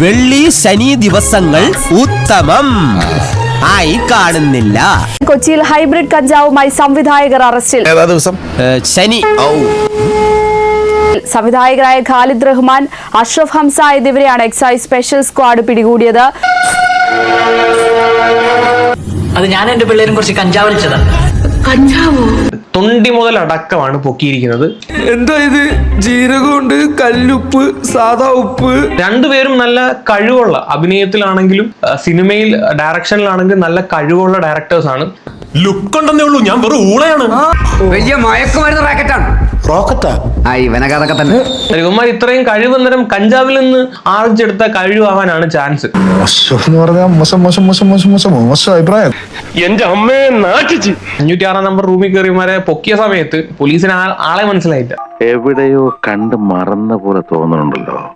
വെള്ളി ശനി ദിവസങ്ങൾ ഉത്തമം. ആയി കാണുന്നില്ല. കൊച്ചിയിൽ ഹൈബ്രിഡ് കഞ്ചാവുമായി സംവിധായകർ അറസ്റ്റിൽ. ഏതാ ദിവസം? ശനി. സംവിധായകരായ ഖാലിദ് റഹ്മാൻ അഷ്റഫ് ഹംസ എന്നിവരെയാണ് എക്സൈസ് സ്പെഷ്യൽ സ്ക്വാഡ് പിടികൂടിയത്. അത് ഞാൻ എന്റെ പിള്ളേരും കുറച്ച് കഞ്ചാവ് വലിച്ചതാ. തൊണ്ടി മുതൽ അടക്കമാണ് പൊക്കിയിരിക്കുന്നത്. എന്താ ഇത്? ജീരകമുണ്ട് കല്ലുപ്പ് സാധാ ഉപ്പ്. രണ്ടുപേരും നല്ല കഴിവുള്ള അഭിനയത്തിലാണെങ്കിലും സിനിമയിൽ ഡയറക്ഷനിലാണെങ്കിലും നല്ല കഴിവുള്ള ഡയറക്ടേഴ്സ് ആണ് ലുക്ക് ഉണ്ടെന്നേ ഉള്ളൂ ഞാൻ വെറും ഊളയാണ്. വലിയ മയക്കുമരുന്ന് റാക്കറ്റാണ് റോക്കറ്റാ. ആ ഇവനൊക്കെ അതൊക്കെ തന്നെ. ഇവന്മാർ ഇത്രയും കഴിവന്നേരം കഞ്ചാവിൽ നിന്ന് ആർജിച്ചെടുത്ത കഴിവാവാനാണ് ചാൻസ്. മോശം എന്ന് പറഞ്ഞാൽ മോശം മോശം മോശം മോശം മോശം മോശം അഭിപ്രായം. എന്റെ അമ്മയെ നാട്ടിച്ച്. അഞ്ഞൂറ്റി ആറാം നമ്പർ റൂമിൽ കയറിമാരെ പൊക്കിയ സമയത്ത് പോലീസിന് ആ- ആളെ മനസ്സിലായില്ല. എവിടെയോ കണ്ട് മറന്ന പോലെ തോന്നുന്നുണ്ടല്ലോ.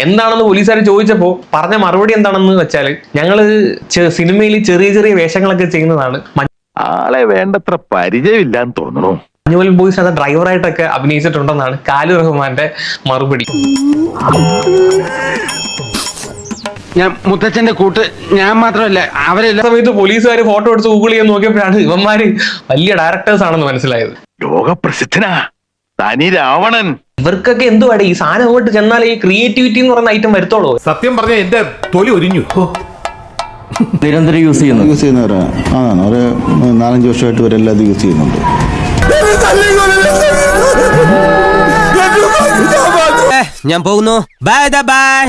എന്താണെന്ന് പോലീസുകാർ ചോദിച്ചപ്പോ പറഞ്ഞ മറുപടി എന്താണെന്ന് വെച്ചാൽ ഞങ്ങൾ ചെ- സിനിമയിൽ ചെറിയ ചെറിയ വേഷങ്ങളൊക്കെ ചെയ്യുന്നതാണ്. ആളെ വേണ്ടത്ര പരിചയമില്ലാന്ന് തോന്നുന്നു. മഞ്ഞുമൽ ബോയ്സ് അത് ഡ്രൈവറായിട്ടൊക്കെ അഭിനയിച്ചിട്ടുണ്ടെന്നാണ് കാലു റഹ്മാന്റെ മറുപടി. ഞാൻ മുത്തച്ഛന്റെ കൂട്ട് ഞാൻ മാത്രമല്ല അവരെല്ലാ സമയത്ത് പോലീസുകാർ ഫോട്ടോ എടുത്ത് ഗൂഗിൾ ചെയ്യാൻ നോക്കിയപ്പോഴാണ് ഇവന്മാര് വലിയ ഡയറക്ടേഴ്സ് ആണെന്ന് മനസ്സിലായത്. ലോകപ്രസിദ്ധനാ തനി രാവണൻ. ഇവർക്കൊക്കെ എന്തുവാടെ? ഈ സാധനം അങ്ങോട്ട് ചെന്നാൽ ഈ ക്രിയേറ്റിവിറ്റി എന്ന് പറയുന്ന ഐറ്റം വരുത്തോളൂ സത്യം പറഞ്ഞ എന്റെ തൊലി ഒരിഞ്ഞു. നിരന്തരം യൂസ് ചെയ്യുന്നു യൂസ് ചെയ്യുന്നവരാ. ആണ് ഒരു നാലഞ്ച് വർഷമായിട്ട് ഇവരെല്ലാം അത് യൂസ് ചെയ്യുന്നുണ്ട്. ഞാൻ പോകുന്നു ബൈ ബൈ